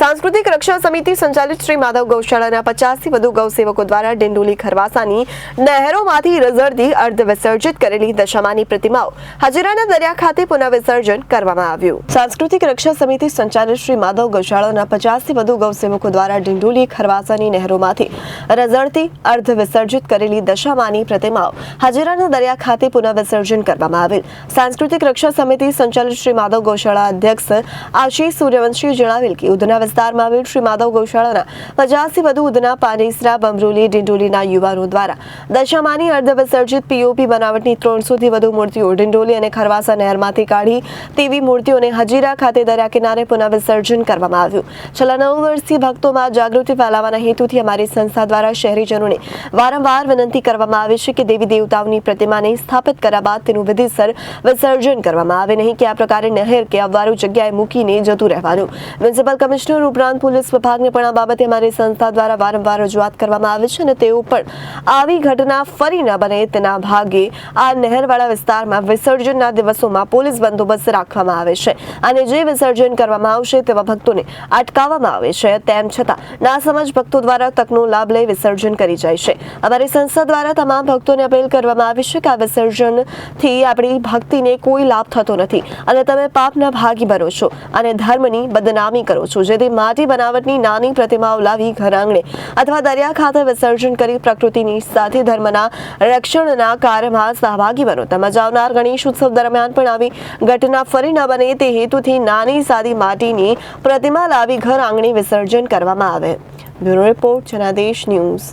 સાંસ્કૃતિક રક્ષા સમિતિ સંચાલિત શ્રી માધવ ગૌશાળાના પચાસથી વધુ ગૌસેવકો દ્વારા ડિંડોલી ખરવાસાની નહેરોમાંથી રઝળતી અર્ધ વિસર્જિત કરેલી દશામાની પ્રતિમાઓ હજીરાના દરિયા ખાતે પુનઃ વિસર્જન કરવામાં આવ્યું. સાંસ્કૃતિક રક્ષા સમિતિ સંચાલિત શ્રી માધવ ગૌશાળાના પચાસથી વધુ ગૌસેવકો દ્વારા ડિંડોલી ખરવાસાની નહેરોમાંથી રઝળતી અર્ધ વિસર્જિત કરેલી દશામાની પ્રતિમાઓ હજીરાના દરિયા ખાતે પુનઃવિસર્જન કરવામાં આવેલ. સાંસ્કૃતિક રક્ષા સમિતિ સંચાલિત શ્રી માધવ ગૌશાળા અધ્યક્ષ આશીષ સૂર્યવંશીએ જણાવેલ કે ઉધના વિસ્તારમાં આવેલ શ્રી માધવ ગૌશાળાના પચાસથી વધુ ઉધના પાનેસરા, બમરોલી, ડિંડોલીના યુવાનો દ્વારા દશામાની અર્ધવિસર્જિત પીઓપી બનાવટની ત્રણસોથી વધુ મૂર્તિઓ ડિંડોલી અને ખરવાસા નહેરમાંથી કાઢી તેવી મૂર્તિઓને હજીરા ખાતે દરિયા કિનારે પુનઃ વિસર્જન કરવામાં આવ્યું. છેલ્લા નવ વર્ષથી ભક્તોમાં જાગૃતિ ફેલાવવાના હેતુથી અમારી સંસ્થા દ્વારા શહેરીજનોને વારંવાર વિનંતી કરવામાં આવે છે કે દેવી દેવતાઓની પ્રતિમાને સ્થાપિત કર્યા બાદ તેનું વિધિસર વિસર્જન કરવામાં આવે. નહીં કે આ પ્રકારે નહેર કે અવવારું જગ્યાએ મૂકીને જતું રહેવાનું. મ્યુનિસિપલ કમિશનર ઉપરાંત પોલીસ વિભાગને પણ આ બાબતે અમારી સંસ્થા દ્વારા વારંવાર રજૂઆત કરવામાં આવી છે અને તેઓ પણ આવી ઘટના ફરી ન બને તેના ભાગે આ નહેરવાળા વિસ્તારમાં વિસર્જનના દિવસોમાં પોલીસ બંદોબસ્ત રાખવામાં આવે છે અને જે વિસર્જન કરવામાં આવશે તેવા ભક્તોને અટકાવવામાં આવે છે. તેમ છતાં નાસમજ ભક્તો દ્વારા તકનો લાભ લઈ વિસર્જન કરી જાય છે. અમારી સંસ્થા દ્વારા તમામ ભક્તોને અપીલ કરવામાં આવી છે કે આ વિસર્જનથી આપણી ભક્તિને કોઈ લાભ થતો નથી અને તમે પાપના ભાગી બનો છો અને ધર્મની બદનામી કરો છો. જેથી માટી બનાવટની નાની પ્રતિમાઓ લાવી ઘરઆંગણે અથવા દરિયા ખાતે વિસર્જન કરી પ્રકૃતિની સાથે ધર્મના રક્ષણના કાર્યમાં સહભાગી બનો. તેમજ આવનાર ગણેશ ઉત્સવ દરમિયાન પણ આવી ઘટના ફરી ન બને તે હેતુથી નાની સાદી માટીની પ્રતિમા લાવી ઘર આંગણે વિસર્જન કરવામાં આવે. Bureau report, Janadesh news.